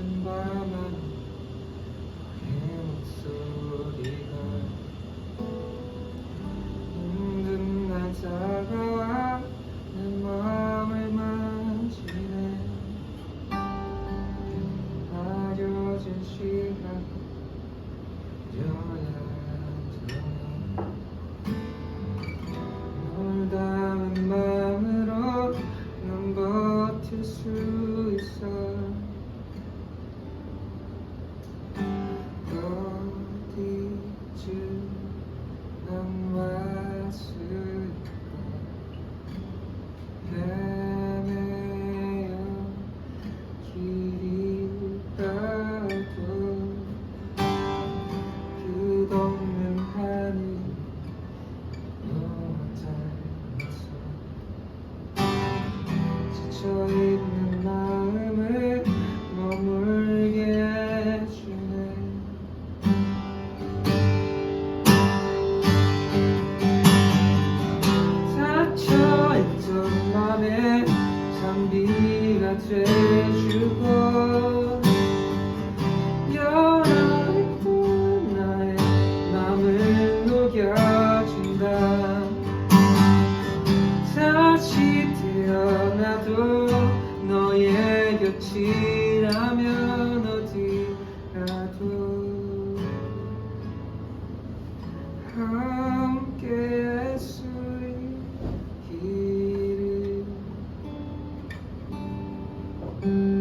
Shambhala. 장비가 돼주고 열어있던 나의 마음을 녹여준다. 다시 태어나도 너의 곁이라면 어디라도. 아. 嗯。